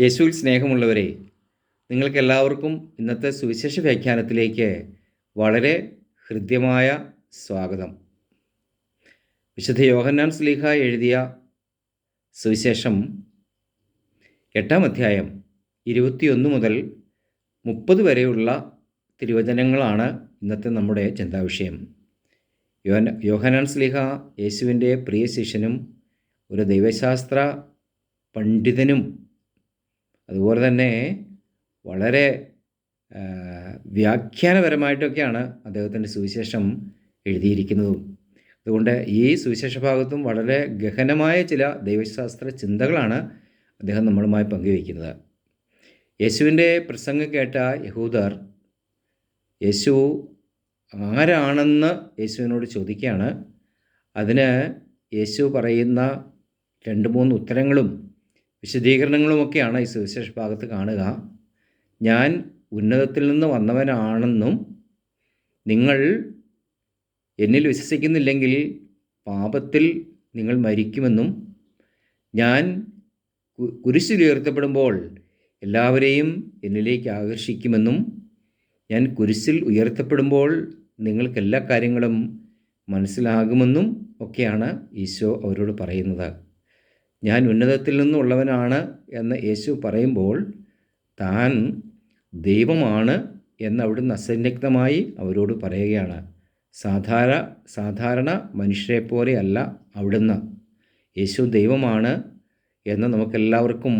യേശുവിൽ സ്നേഹമുള്ളവരെ നിങ്ങൾക്കെല്ലാവർക്കും ഇന്നത്തെ സുവിശേഷ വ്യാഖ്യാനത്തിലേക്ക് വളരെ ഹൃദ്യമായ സ്വാഗതം. വിശുദ്ധ യോഹന്നാൻ സ്ലീഹ എഴുതിയ സുവിശേഷം എട്ടാം അധ്യായം ഇരുപത്തിയൊന്ന് മുതൽ മുപ്പത് വരെയുള്ള തിരുവചനങ്ങളാണ് ഇന്നത്തെ നമ്മുടെ ചിന്താവിഷയം. വിഷയം യോഹനാൻ സ്ലീഹ യേശുവിന്റെ പ്രിയ ശിഷ്യനും ഒരു ദൈവശാസ്ത്ര പണ്ഡിതനും അതുപോലെ തന്നെ വളരെ വ്യാഖ്യാനപരമായിട്ടൊക്കെയാണ് അദ്ദേഹത്തിന്റെ സുവിശേഷം എഴുതിയിരിക്കുന്നതും. അതുകൊണ്ട് ഈ സുവിശേഷ ഭാഗത്തും വളരെ ഗഹനമായ ചില ദൈവശാസ്ത്ര ചിന്തകളാണ് അദ്ദേഹം നമ്മളുമായി പങ്കുവയ്ക്കുന്നത്. യേശുവിന്റെ പ്രസംഗം കേട്ട യഹൂദർ യേശു ആരാണെന്ന് യേശുവിനോട് ചോദിക്കുകയാണ്. അതിന് യേശു പറയുന്ന രണ്ട് മൂന്ന് ഉത്തരങ്ങളും വിശദീകരണങ്ങളുമൊക്കെയാണ് ഈ സുവിശേഷ ഭാഗത്ത് കാണുക. ഞാൻ ഉന്നതത്തിൽ നിന്ന് വന്നവനാണെന്നും നിങ്ങൾ എന്നിൽ വിശ്വസിക്കുന്നില്ലെങ്കിൽ പാപത്തിൽ നിങ്ങൾ മരിക്കുമെന്നും ഞാൻ കുരിശിലുയർത്തപ്പെടുമ്പോൾ എല്ലാവരെയും എന്നിലേക്ക് ആകർഷിക്കുമെന്നും ഞാൻ കുരിശിൽ ഉയർത്തപ്പെടുമ്പോൾ നിങ്ങൾക്ക് എല്ലാ കാര്യങ്ങളും മനസ്സിലാകുമെന്നും ഒക്കെയാണ് ഈശോ അവരോട് പറയുന്നത്. ഞാൻ ഉന്നതത്തിൽ നിന്നുള്ളവനാണ് എന്ന് യേശു പറയുമ്പോൾ താൻ ദൈവമാണ് എന്നവിടുന്ന് അസന്യഗ്ധമായി അവരോട് പറയുകയാണ്. സാധാരണ സാധാരണ മനുഷ്യരെ പോലെയല്ല അവിടുന്ന്. യേശു ദൈവമാണ് എന്ന് നമുക്കെല്ലാവർക്കും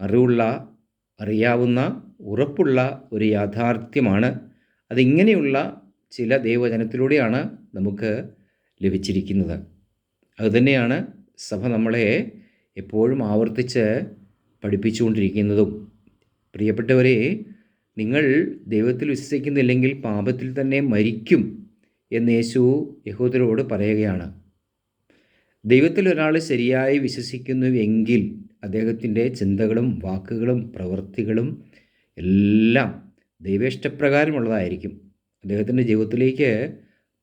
അറിവുള്ള അറിയാവുന്ന ഉറപ്പുള്ള ഒരു യാഥാർത്ഥ്യമാണ്. അതിങ്ങനെയുള്ള ചില ദൈവജനത്തിലൂടെയാണ് നമുക്ക് ലഭിച്ചിരിക്കുന്നത്. അതുതന്നെയാണ് സഭ നമ്മളെ എപ്പോഴും ആവർത്തിച്ച് പഠിപ്പിച്ചുകൊണ്ടിരിക്കുന്നതും. പ്രിയപ്പെട്ടവരെ നിങ്ങൾ ദൈവത്തിൽ വിശ്വസിക്കുന്നില്ലെങ്കിൽ പാപത്തിൽ തന്നെ മരിക്കും എന്ന് യേശു യഹൂദരോട് പറയുകയാണ്. ദൈവത്തിൽ ഒരാൾ ശരിയായി വിശ്വസിക്കുന്നുവെങ്കിൽ അദ്ദേഹത്തിന്റെ ചിന്തകളും വാക്കുകളും പ്രവൃത്തികളും എല്ലാം ദൈവേഷ്ടപ്രകാരമുള്ളതായിരിക്കും. അദ്ദേഹത്തിന്റെ ജീവിതത്തിലേക്ക്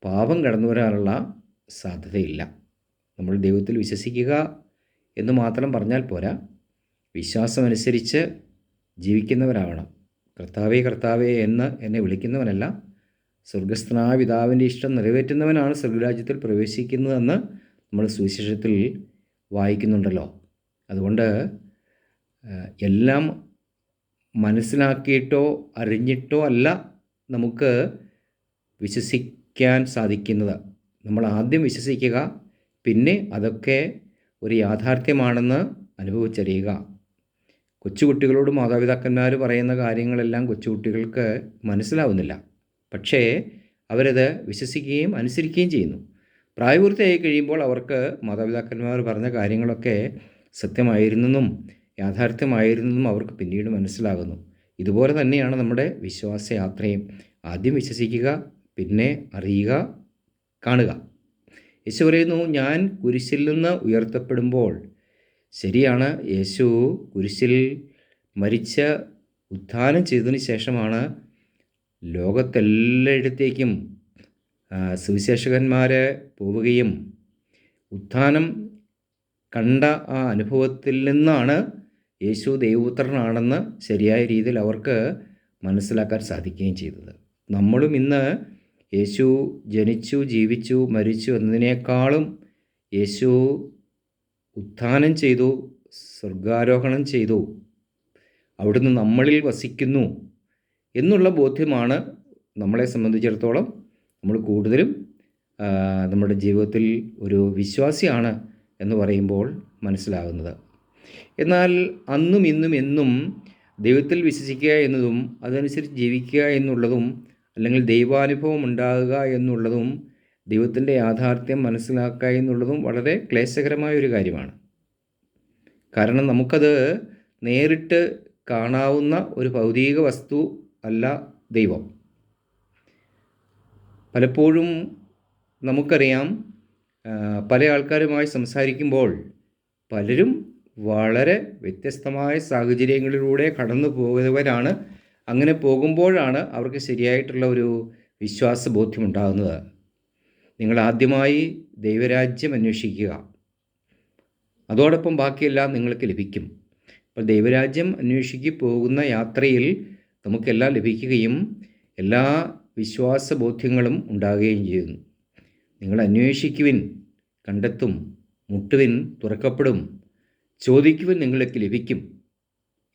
പാപം കടന്നു വരാനുള്ള സാധ്യതയില്ല. നമ്മൾ ദൈവത്തിൽ വിശ്വസിക്കുക എന്ന് മാത്രം പറഞ്ഞാൽ പോരാ. വിശ്വാസമനുസരിച്ച് ജീവിക്കുന്നവരാവണം. കർത്താവേ കർത്താവേ എന്ന് എന്നെ വിളിക്കുന്നവനല്ല. സ്വർഗസ്ഥനായ പിതാവിന്റെ ഇഷ്ടം നിറവേറ്റുന്നവനാണ് സ്വർഗരാജ്യത്തിൽ പ്രവേശിക്കുന്നതെന്ന് നമ്മൾ സുവിശേഷത്തിൽ വായിക്കുന്നുണ്ടല്ലോ. അതുകൊണ്ട് എല്ലാം മനസ്സിലാക്കിയിട്ടോ അറിഞ്ഞിട്ടോ അല്ല നമുക്ക് വിശ്വസിക്കാൻ സാധിക്കുന്നത്. നമ്മൾ ആദ്യം വിശ്വസിക്കുക പിന്നെ അതൊക്കെ ഒരു യാഥാർത്ഥ്യമാണെന്ന് അനുഭവിച്ചറിയുക. കൊച്ചുകുട്ടികളോട് മാതാപിതാക്കന്മാർ പറയുന്ന കാര്യങ്ങളെല്ലാം കൊച്ചുകുട്ടികൾക്ക് മനസ്സിലാവുന്നില്ല. പക്ഷേ അവരത് വിശ്വസിക്കുകയും അനുസരിക്കുകയും ചെയ്യുന്നു. പ്രായപൂർത്തിയായി കഴിയുമ്പോൾ അവർക്ക് മാതാപിതാക്കന്മാർ പറഞ്ഞ കാര്യങ്ങളൊക്കെ സത്യമായിരുന്നെന്നും യാഥാർത്ഥ്യമായിരുന്നെന്നും അവർക്ക് പിന്നീട് മനസ്സിലാകുന്നു. ഇതുപോലെ തന്നെയാണ് നമ്മുടെ വിശ്വാസയാത്രയും. ആദ്യം വിശ്വസിക്കുക പിന്നെ അറിയുക കാണുക. യേശു പറയുന്നു ഞാൻ കുരിശിൽ നിന്ന് ഉയർത്തപ്പെടുമ്പോൾ ശരിയാണ് യേശു കുരിശിൽ മരിച്ച ഉത്ഥാനം ചെയ്തതിന് ശേഷമാണ് ലോകത്തെല്ലായിടത്തേക്കും സുവിശേഷകന്മാരെ പോവുകയും ഉത്ഥാനം കണ്ട ആ അനുഭവത്തിൽ നിന്നാണ് യേശു ദൈവപുത്രനാണെന്ന് ശരിയായ രീതിയിൽ അവർക്ക് മനസ്സിലാക്കാൻ സാധിക്കുകയും ചെയ്തത്. നമ്മളും ഇന്ന് യേശു ജനിച്ചു ജീവിച്ചു മരിച്ചു എന്നതിനേക്കാളും യേശു ഉത്ഥാനം ചെയ്തു സ്വർഗാരോഹണം ചെയ്തു. അവിടുന്ന് നമ്മളിൽ വസിക്കുന്നു എന്നുള്ള ബോധ്യമാണ് നമ്മളെ സംബന്ധിച്ചിടത്തോളം നമ്മൾ കൂടുതലും നമ്മുടെ ജീവിതത്തിൽ ഒരു വിശ്വാസിയാണ് എന്ന് പറയുമ്പോൾ മനസ്സിലാകുന്നത് എന്നാൽ അന്നും ഇന്നും എന്നും ദൈവത്തിൽ വിശ്വസിക്കുക എന്നതും അതനുസരിച്ച് ജീവിക്കുക എന്നുള്ളതും അല്ലെങ്കിൽ ദൈവാനുഭവം ഉണ്ടാകുക എന്നുള്ളതും ദൈവത്തിന്റെ യാഥാർത്ഥ്യം മനസ്സിലാക്കുക എന്നുള്ളതും വളരെ ക്ലേശകരമായ ഒരു കാര്യമാണ്. കാരണം നമുക്കത് നേരിട്ട് കാണാവുന്ന ഒരു ഭൗതിക വസ്തു അല്ല ദൈവം. പലപ്പോഴും നമുക്കറിയാം പല ആൾക്കാരുമായി സംസാരിക്കുമ്പോൾ പലരും വളരെ വ്യത്യസ്തമായ സാഹചര്യങ്ങളിലൂടെ കടന്നു പോകുന്നവരാണ് അങ്ങനെ പോകുമ്പോഴാണ് അവർക്ക് ശരിയായിട്ടുള്ള ഒരു വിശ്വാസ ബോധ്യമുണ്ടാകുന്നത് നിങ്ങൾ ആദ്യമായി ദൈവരാജ്യം അന്വേഷിക്കുക. അതോടൊപ്പം ബാക്കിയെല്ലാം നിങ്ങൾക്ക് ലഭിക്കും. അപ്പോൾ ദൈവരാജ്യം അന്വേഷിക്ക് പോകുന്ന യാത്രയിൽ നമുക്കെല്ലാം ലഭിക്കുകയും എല്ലാ വിശ്വാസ ബോധ്യങ്ങളും ഉണ്ടാകുകയും ചെയ്യുന്നു. നിങ്ങൾ അന്വേഷിക്കുവിൻ കണ്ടെത്തും മുട്ടുവിൻ തുറക്കപ്പെടും ചോദിക്കുവിൻ നിങ്ങൾക്ക് ലഭിക്കും.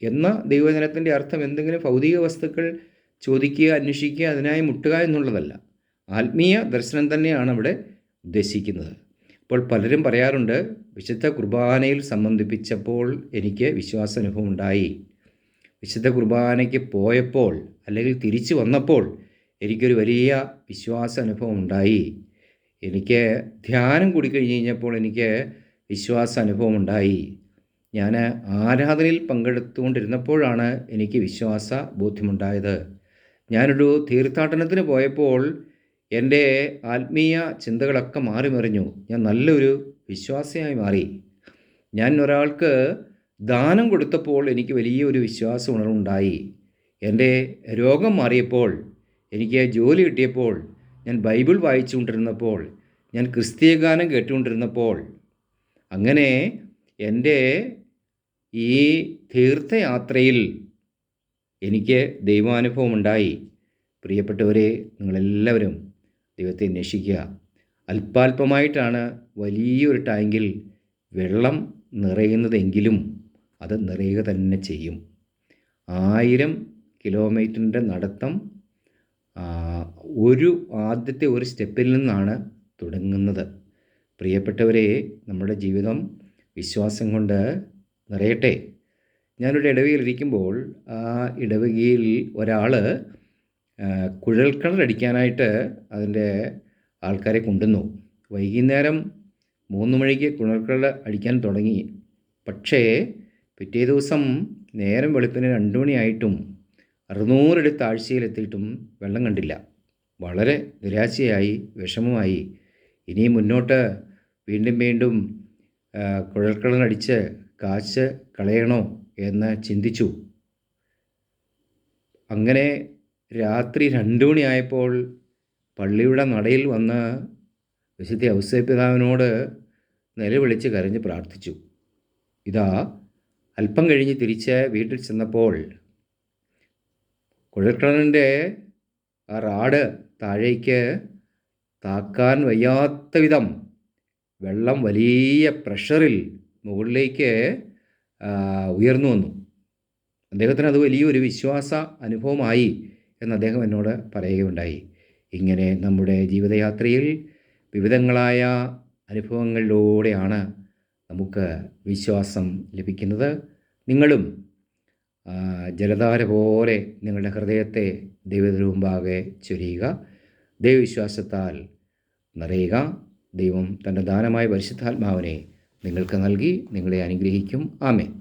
എന്ന ദൈവജനത്തിന്റെ അർത്ഥം എന്തെങ്കിലും ഭൗതിക വസ്തുക്കൾ ചോദിക്കുക അന്വേഷിക്കുക അതിനായി മുട്ടുക എന്നുള്ളതല്ല. ആത്മീയ ദർശനം തന്നെയാണ് അവിടെ ഉദ്ദേശിക്കുന്നത്. അപ്പോൾ പലരും പറയാറുണ്ട് വിശുദ്ധ കുർബാനയിൽ സംബന്ധിപ്പിച്ചപ്പോൾ എനിക്ക് വിശ്വാസാനുഭവം ഉണ്ടായി വിശുദ്ധ കുർബാനയ്ക്ക് പോയപ്പോൾ അല്ലെങ്കിൽ തിരിച്ചു വന്നപ്പോൾ എനിക്കൊരു വലിയ വിശ്വാസാനുഭവം ഉണ്ടായി എനിക്ക് ധ്യാനം കൂടി കഴിഞ്ഞ് കഴിഞ്ഞപ്പോൾ എനിക്ക് വിശ്വാസാനുഭവം ഉണ്ടായി ഞാൻ ആരാധനയിൽ പങ്കെടുത്തുകൊണ്ടിരുന്നപ്പോഴാണ് എനിക്ക് വിശ്വാസ ബോധ്യമുണ്ടായത്. ഞാനൊരു തീർത്ഥാടനത്തിന് പോയപ്പോൾ എന്റെ ആത്മീയ ചിന്തകളൊക്കെ മാറിമറിഞ്ഞു. ഞാൻ നല്ലൊരു വിശ്വാസിയായി മാറി. ഞാൻ ഒരാൾക്ക് ദാനം കൊടുത്തപ്പോൾ എനിക്ക് വലിയൊരു വിശ്വാസ ഉണർവുണ്ടായി എന്റെ രോഗം മാറിയപ്പോൾ എനിക്ക് ജോലി കിട്ടിയപ്പോൾ ഞാൻ ബൈബിൾ വായിച്ചുകൊണ്ടിരുന്നപ്പോൾ ഞാൻ ക്രിസ്തീയ ഗാനം കേട്ടുകൊണ്ടിരുന്നപ്പോൾ അങ്ങനെ എന്റെ ഈ തീർത്ഥയാത്രയിൽ എനിക്ക് ദൈവാനുഭവം ഉണ്ടായി പ്രിയപ്പെട്ടവരെ നിങ്ങളെല്ലാവരും ദൈവത്തെ അന്വേഷിക്കുക. അല്പാൽപമായിട്ടാണ് വലിയൊരു ടാങ്കിൽ വെള്ളം നിറയുന്നതെങ്കിലും അത് നിറയുക തന്നെ ചെയ്യും. ആയിരം കിലോമീറ്ററിന്റെ നടത്തം ഒരു ആദ്യത്തെ ഒരു സ്റ്റെപ്പിൽ നിന്നാണ് തുടങ്ങുന്നത്. പ്രിയപ്പെട്ടവരെ നമ്മുടെ ജീവിതം വിശ്വാസം കൊണ്ട് നിറയട്ടെ. ഞാനൊരു ഇടവകയിലിരിക്കുമ്പോൾ ആ ഇടവകയിൽ ഒരാൾ കുഴൽക്കിണറടിക്കാനായിട്ട് അതിന്റെ ആൾക്കാരെ കൊണ്ടുവന്നു. വൈകുന്നേരം മൂന്ന് മണിക്ക് കുഴൽക്കിണർ അടിക്കാൻ തുടങ്ങി. പക്ഷേ പിറ്റേ ദിവസം നേരം വെളുപ്പിന് രണ്ട് മണിയായിട്ടും അറുന്നൂറടി താഴ്ചയിലെത്തിയിട്ടും വെള്ളം കണ്ടില്ല. വളരെ നിരാശയായി വിഷമമായി. ഇനി മുന്നോട്ട് വീണ്ടും വീണ്ടും കുഴൽക്കിണറടിച്ച് കാശ് കളയണോ എന്ന് ചിന്തിച്ചു. അങ്ങനെ രാത്രി രണ്ടു മണിയായപ്പോൾ പള്ളിയുടെ നടയിൽ വന്ന് വിശുദ്ധ ഔസേപിതാവിനോട് നിലവിളിച്ച് കരഞ്ഞ് പ്രാർത്ഥിച്ചു. ഇതാ അല്പം കഴിഞ്ഞ് തിരിച്ച് വീട്ടിൽ ചെന്നപ്പോൾ കുഴൽക്കിണറിന്റെ ആ റാഡ് താഴേക്ക് താക്കാൻ വയ്യാത്ത വിധം വെള്ളം വലിയ പ്രഷറിൽ മുകളിലേക്ക് ഉയർന്നു വന്നു. അദ്ദേഹത്തിന് അത് വലിയൊരു വിശ്വാസ അനുഭവമായി എന്ന് അദ്ദേഹം എന്നോട് പറയുകയുണ്ടായി. ഇങ്ങനെ നമ്മുടെ ജീവിതയാത്രയിൽ വിവിധങ്ങളായ അനുഭവങ്ങളിലൂടെയാണ് നമുക്ക് വിശ്വാസം ലഭിക്കുന്നത്. നിങ്ങളും ജലധാര പോലെ നിങ്ങളുടെ ഹൃദയത്തെ ദൈവത്തിന് മുമ്പാകെ ചൊരിയുക ദൈവവിശ്വാസത്താൽ നിറയുക ദൈവം തന്റെ ദാനമായ പരിശുദ്ധാത്മാവിനെ നിങ്ങൾക്ക് നൽകി നിങ്ങളെ അനുഗ്രഹിക്കും. ആമേൻ.